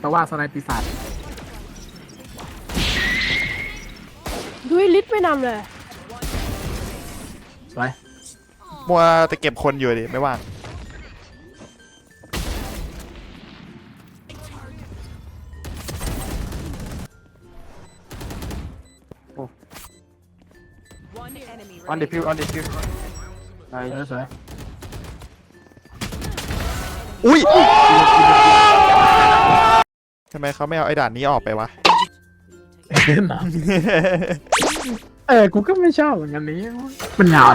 แต่ว่าสไนปีศาจด้วยลิทไม่นำเลย สวยมัวแต่เก็บคนอยู่ดิไม่ว่าง One enemy On the remaining. field, on the field. เออสวยอุ้ย ทำไมเขาไม่เอาไอ้ด่านนี้ออกไปวะเล่นเหรอเออ กูก็ไม่ชอบเหมือนกันนี้มันยาว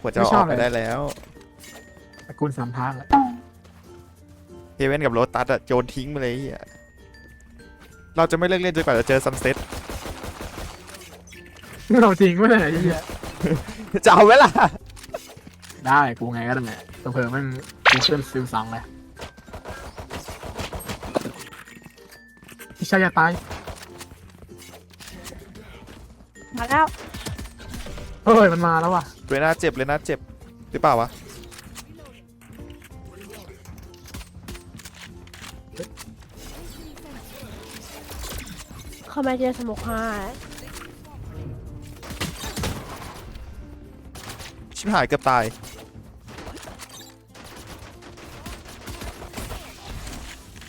หัวจะเอาออกไปได้แล้วตระกูลสามพรานแหละเฮเว่นกับโรตัสอะโยนทิ้งไปเลยไอ้เหี้ยเราจะไม่เลิกเล่นจนกว่าจะเจอซันเซ็ตเราจริงไม่ได้ไอ้เหี้ยจะเอาไว้ล่ะได้ กูไงก็ได้แหละตัวเพิ่มมันกูขึ้นซิลซังเลย พี่ชายอย่าตายมาแล้วเฮ้ยมันมาแล้วว่ะเลยน่าเจ็บเลยน่าเจ็บหรือเปล่าวะเข้ามาเจอสมกฮาชิบหายเกือบตาย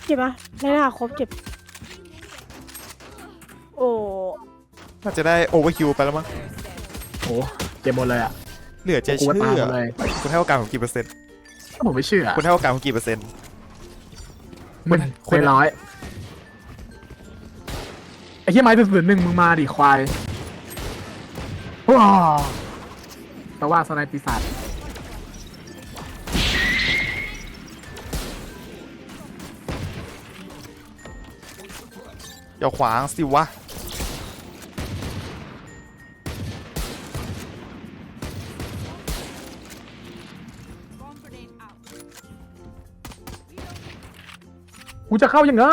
เจ็บปะไม่น่าครบเจ็บ น่าจะได้โอเวอร์คิวไปแล้วมั้งโอ้เจ็บหมดเลยอะเหลือจะกูเชื่ว่าตายหมอดเลยคุณให้โอกาสผมกี่เปอร์เซ็นต์ก็ผมไม่เชื่อคุณให้โอกาสผมกี่เปอร์เซ็นต์ มึงคุณเป็นร้อยไอ้ที่ไม้เป็นฝืนหนึ่งมึงมาดิควายว้าวแต่ว่าสไนปีศาจอย่าขวางสิวะ กูจะเข้ายังไง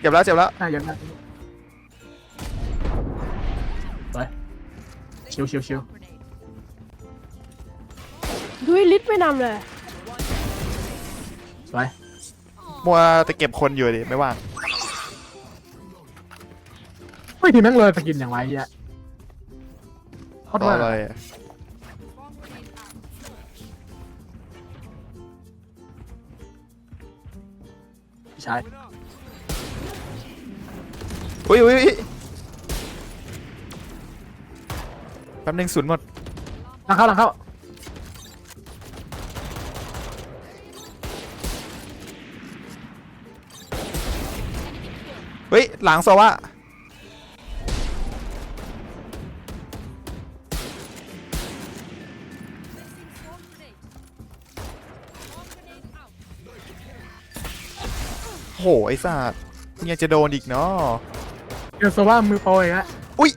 เจ็บแล้วเจ็บแล้วอะยังไงไปชิวชิวชิวด้วยลิทไม่นำเลยสวยมัวแต่เก็บคนอยู่ดิไม่ว่างไม่ทีแม่งเลยสกินอย่างไรเฮียโคตรต่อว่าอะไร อะใช่อุ้ยอุ้ยอุ๊ยแป๊บนึงศูนย์หมด หลังเข้าหลังเข้าเฮ้ย หลังโซวะ โหไอ้สัตว์มึงยังจะโดนอีกเนาะเดี๋ยวโซว่ามือโปรอีกแล้วอุ้ย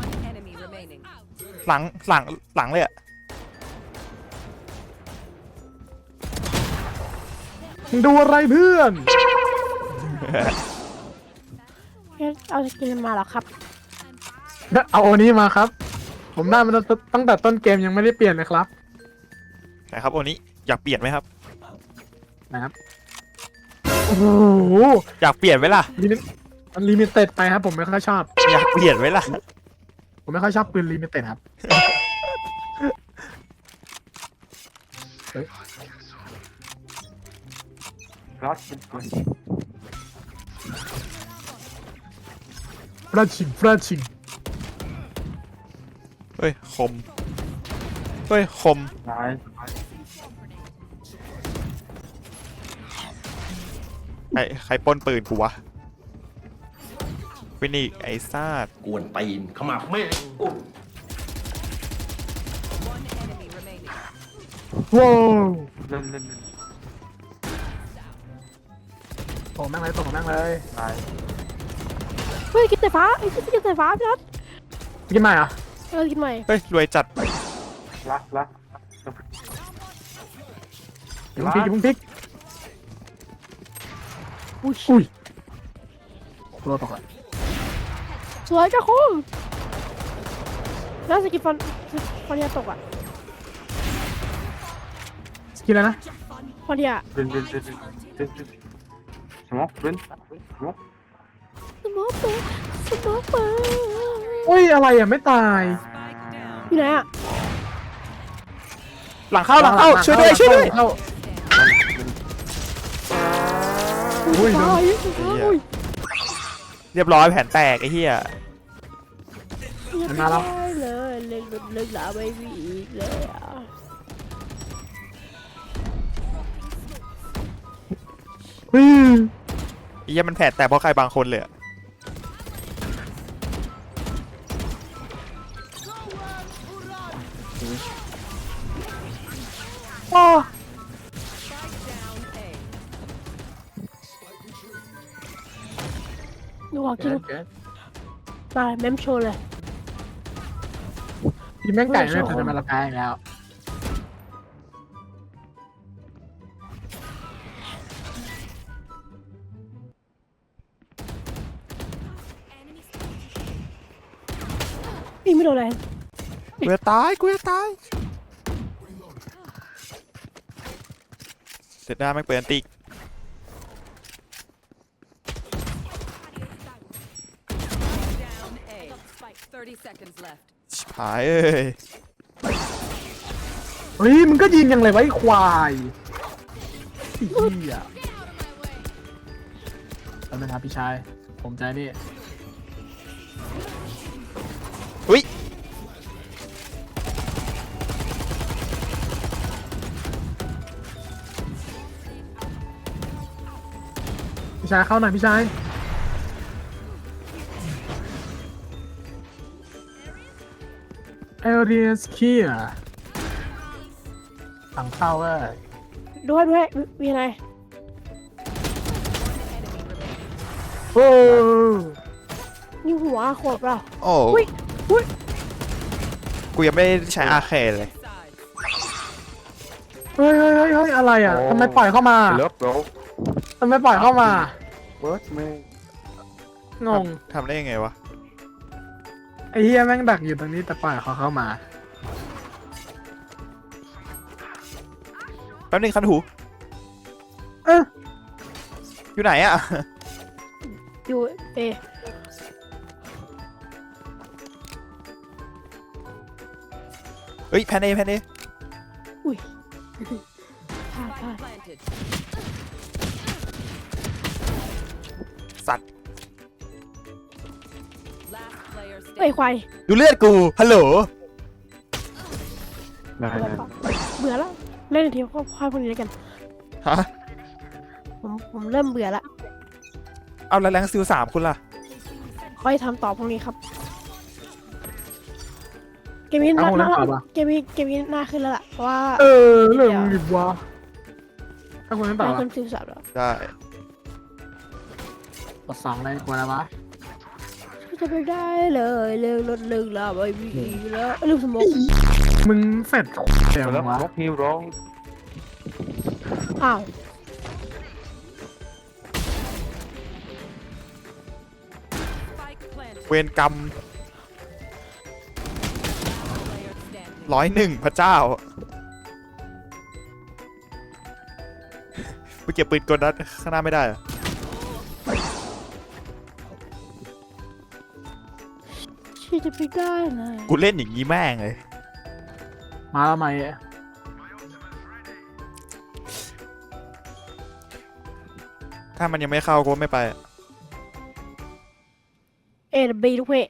One enemy remaining. หลังหลังหลังเลยอะมึงดูอะไรเพื่อนเอ๊ะเอาสกินมาเหรอครับ เอาโอนี้มาครับ ผมได้มันตั้งแต่ต้นเกมยังไม่ได้เปลี่ยนเลยครับไหนครับโอนี้อยากเปลี่ยนไหมครับนะครับ โอ้โหอยากเปลี่ยนไหมล่ะ ลิมิตมันลิมิเต็ดไปครับ ผมไม่ค่อยชอบ อยากเปลี่ยนไหมล่ะ ผมไม่ค่อยชอบปืนลิมิเต็ดครับเฮ้ย Cross with good. ฟราชิงฟราชิงเฮ้ย คม เฮ้ย คม Nice. ใครใครปล้นปืนกูวะฟินิกซ์ไอ้ซาดกวนตีนขมับแม่งโอ้ One enemy remaining. ว้าว Lun, lun, lun. โอ้แม่งเลยตกแม่งเลย Nice. เฮ้ยกินไฟฟ้าไอ้ยกินไฟฟ้าพี่นัทกินใหม่เหรอะเออกินใหม่เฮ้ย รวยจัด Last, last. อย่าเพิ่งพลิกอย่าเพิ่งพลิก อุ้ยอุ้ยตัวตกละสวยจ้าคุ้มแล้วสกินฟันฟันยาตกอะสกินอะไรนะพอดีอะ Run, run, run, run. Run, run. Smoke, run. Smoke. สมองเปิดสมองเปิดเฮ้ยอะไรอะไม่ตาย Spike down. อยู่ไหนอะหลังเข้าหลังเข้าช่วยด้วยช่วยด้วย อุ้ยโดนตายเหี้ยอุ้ยเรียบร้อยแผนแตกไอ้เหี้ยยังไม่ได้เลยเล่นแบบเล่นลาไม่มีอีกเลยอะเฮ้ยไอ้เหี้ยมันแผนแตกเพราะใครบางคนเลยอะอ้อ ดูออกจริงตายแมมโชว์เลยทีมแม่งไก่ไม่เป็นมาละกายอีกแล้วปีไม่โดนอะไรกูจะตายกูจะตายเสร็จหน้าแม่งเปิดอันติก Down A. 30 seconds left. ชิบ หายเอ้ยเฮ้ยมึงก็ยิงยังเลยไวะไอ้ควายไอ้เหี้ยแล้วนะครับพี่ชาย ผมใจนี่อุ้ยพี่ชายเข้าหน่อยพี่ชาย เอเรียสเคียสั่งเข้าเว้ยด้วยด้วยมีมีอะไร โอ้นี่หัวขวบเราโอ้อุ้ยอุ้ยกูยังไม่ได้ใช้อาเคเลย Sides. เฮ้ยเฮ้ยเฮ้ยเฮ้ยอะไรอะโอ้ ทำไมปล่อยเข้ามา Look, bro. ทำไมปล่อยเข้ามา What, man? งงทำได้ยังไงวะไอ้เฮียแม่งดักอยู่ตรงนี้แต่ปล่อยเขาเข้ามาแป๊บนึงคันหู เอ้ยอยู่ไหนอะ อยู่เอเฮ้ยแพนเอแพนเออุ้ยพลาดพลา Spike ด planted. เอ้ย standing. ควายดูเลือดกู ฮัลโหล No, เบื่อ no, แล้ว no. เบื่อแล้วเล่นทีมพ่อพ่อพวกนี้แล้วกัน ฮะ ผมผมเริ่มเบื่อละเอาแล้วแรงซิลสามคุณล่ะ ค่อยทำต่อพวกนี้ครับ เกมนี้เอาน่าแล้วน่าต่อปะ เกมนี้เกมนี้น่าขึ้นแล้วล่ะเพราะว่าเออเรื่องมึงดิวะถ้าคุณไม่ต่อน่าละขึ้นซิลสับแล้วได้กดสองเลยกลัวอะไรวะ จะไปได้เลยเรื่องรถลึกแล้วไม่มีอีกแล้วลืมสมองมึงเสร็จเดี๋ยว Look, วะ smoke me, bro. อ้าว Spike planted. เวรกรรม Player standing. ร้อยหนึ่งพระเจ้าไปเก็บปืนกลนัดข้างหน้าไม่ได้เหรอ ชีจะไปได้เลยกูเล่นอย่างนี้แม่งเลย มาแล้วไหมถ้ามันยังไม่เข้ากูไม่ไป เอ็นบีทุกเพจ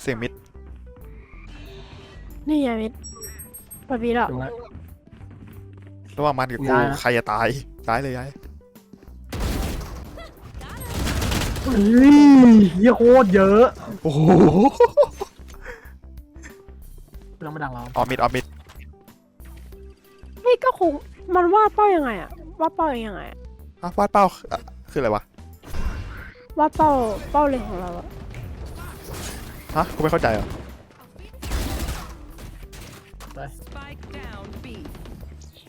เสียงมิด นี่ไงมิดปะบีแล้วดูไว้ระหว่างมันกับกูย้ายนะ ใครจะตายย้ายเลยย้าย เฮ้ยเหี้ยโคตรเยอะโอ้โหเรื่องไม่ดังเราออมมิดออมมิดนี่ก็คงมันวาดเป้ายังไงอะวาดเป้ายังไงอะอะวาดเป้าอะคืออะไรวะวาดเป้าเป้าเล็งของเราอะฮะกูไม่เข้าใจเหรอ Spike down B.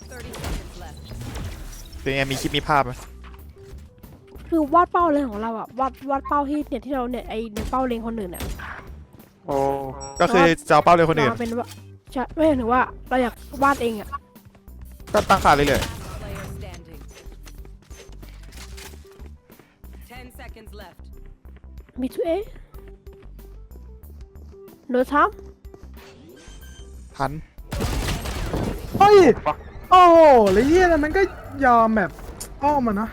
30 seconds left. เป็นไงมีคลิปมีภาพไหม คือวาดเป้าเล็งของเราอะวาดวาดเป้าที่เนี่ยที่เราเนี่ยไอเนี่ยเป้าเล็งคนอื่นอะโอ้ก็คือจะเอาเป้าเลยคนอื่นมาเป็นว่าใช่ไม่ถึงว่าเราอยากวาดเองอะก็ตั้งค่าเรื่อย Player standing. Ten seconds left. มีทูเอโดนทๆทัน เฮ้ย โอ้โหแล้วเหี้ยแล้วมันก็ยอมแบบอ้อมมันเนาะ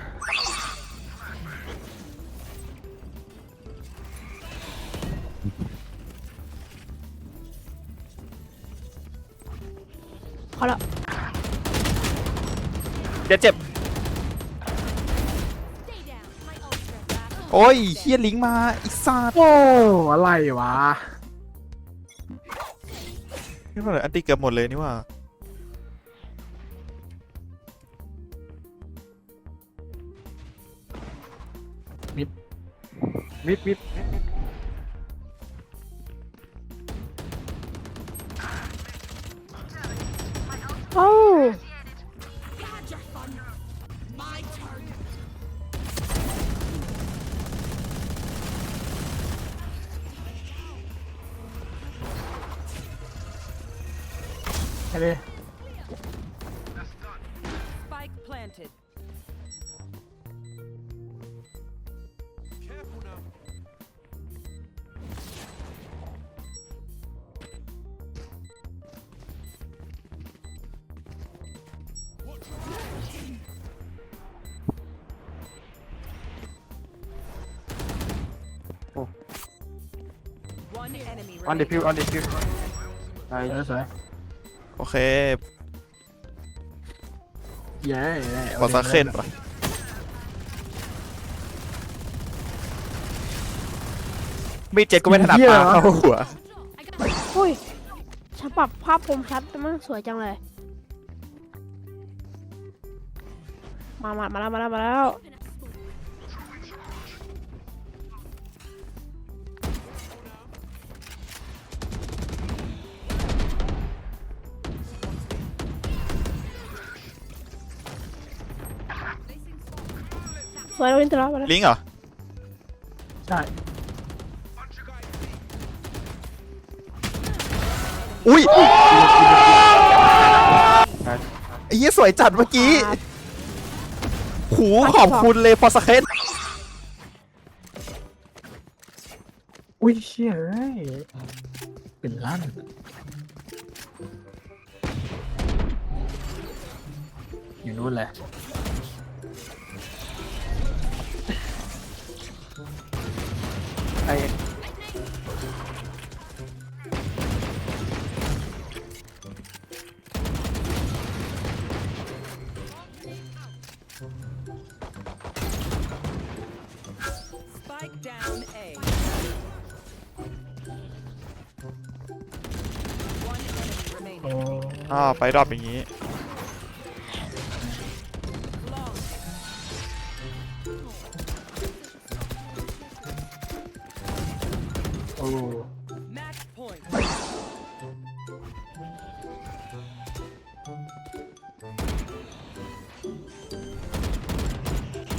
ำเขาละเจ็บเจ็บ โอ้ยเฮียลิงก์มาอีกซาดโอ้อะไรวะนี่มันเหลืออันตีเกือบหมดเลยนี่ว่ามิดมิดโอ้ One enemy ออนเด remaining. ฟิวออนเดฟิวไอ้เออสวยโอเคเย้พอสักเส้นปะมีดเจ็ดก็ไม่ถนัดปาเข้าหัวโอ้ยฉันปรับภาพคมชัดแต่มันสวยจังเลย มามามาแล้วมาแล้วมาแล้ว วยเราเล่นตลอดมาแล้วลิงก์เหรอ ใช่อุ้ยไอ้เหี้ยสวยจัดเมื่อกี้ หูขอบคุณเลยพอสักเส้นอุ้ยเชี่ยเอ้ยเป็นล้านอยู่นู่นแหละ ไอ้ Spike down A. One enemy remaining. โอ้อ่าไปรอบอย่างนี้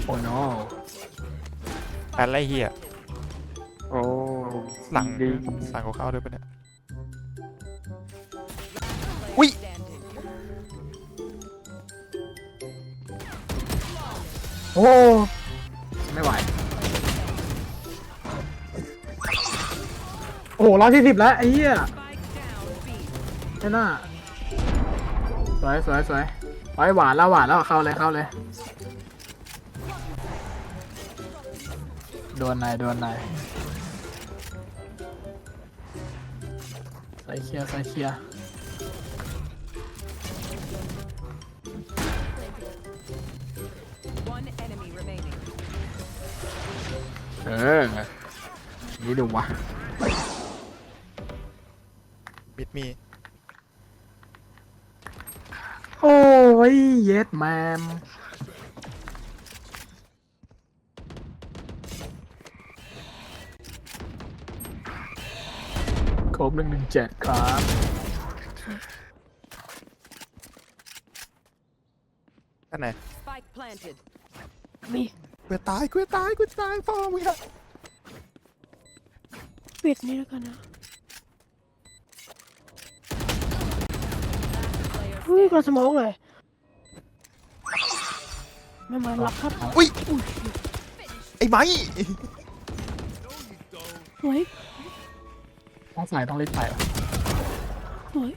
โอ้โนอะไรเหี้ยโอ้หลังดีหลังของเขาด้วยปะเนี่ย Player Ui. standing. โอ้ไม่ไหว โอ้ร้อยสี่สิบแล้วไอ้เหี้ย Spike down B. ไม่น่าสวยสวยสวยไว้หวานแล้วหวานแล้วเข้าเลยเข้าเลย โดนนายโดนนายใส่เคลียร์ใส่เคลียร์ One enemy remaining. เออ นี่ดูวะมิดมี โอ้ย เย็ดแมม โคบหนึ่งหนึ่งเจ็ดครับท่านไหนมีเกือะตายเกือะตายเกือะตายฟอร์มเงอะเวนี่แล้วกันนะเฮ้ยกระสมองเลยไม่มารับครับอุ้ยไอ้ไม้สวย ต้องใส่ต้องรีบใส่วะสวย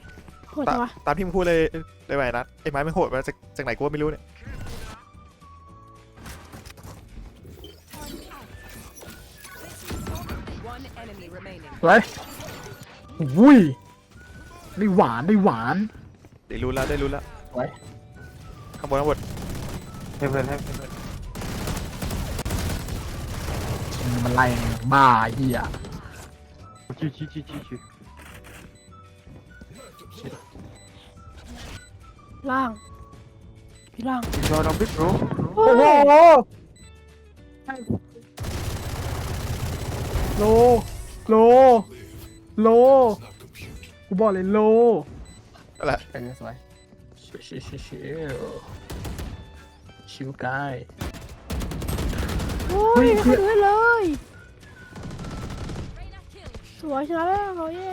โหดตาจังวะตามที่มึงพูดเลยเลยไหวนะไอ้ไม้ไม่โหดมาจากจากไหนกูก็ไม่รู้เนี่ย One enemy remaining. สวยอุ้ยได้หวานได้หวานได้รู้แล้วได้รู้แล้วไว้ข้างบนข้างบน Heaven, heaven, heaven. มันไล่บ้าเฮีย G, G, G, G, G. ล่าง พี่ล่าง You got a bit, bro. โอ้โอ้โหยโล โล โล กูบอกเลยโลอะไรเออสวยชิวชิวชิวชิวชิวกาย โอ้เฮ้ยยไม่เพื่ขึ้อนนเลย สวยชนะแล้วเราเย้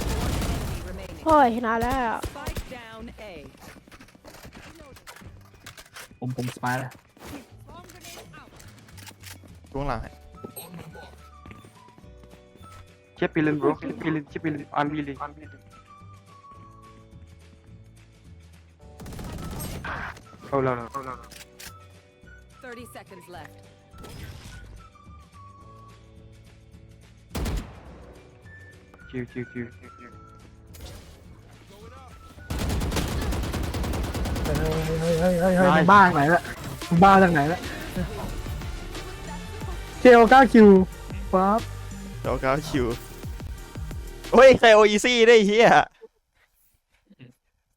Enemy remaining. โอ้ยชนะแล้ว Spike down A. ผมผมสปายแล้วช่วงหลังให้ Chip healing, bro. Chip healing, chip healing. I'm healing. I'm healing. Oh, no, no, no, no, no. 30 seconds left. Chill, chill, chill, chill, chill. เฮ้ยเฮ้ยเฮ้ยเฮ้ยเฮ้ยบ้าจากไหนละบ้าจากไหนละเจลก้าคิวปั๊บเดี๋ยวก้าคิวโอ้ยใครโออีซี่ได้เฮีย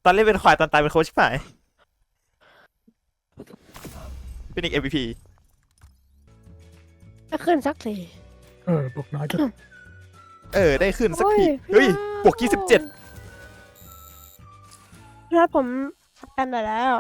ตอนเล่นเป็นควายตอนตายเป็นโค้ชชิบหายเป็นอีก MVP ไม่ขึ้นสักทีเออบอกน้อยจุด เออได้ขึ้นสักทีโอ้ยเฮ้ยบวก27พี่นัทผมกันได้แล้ว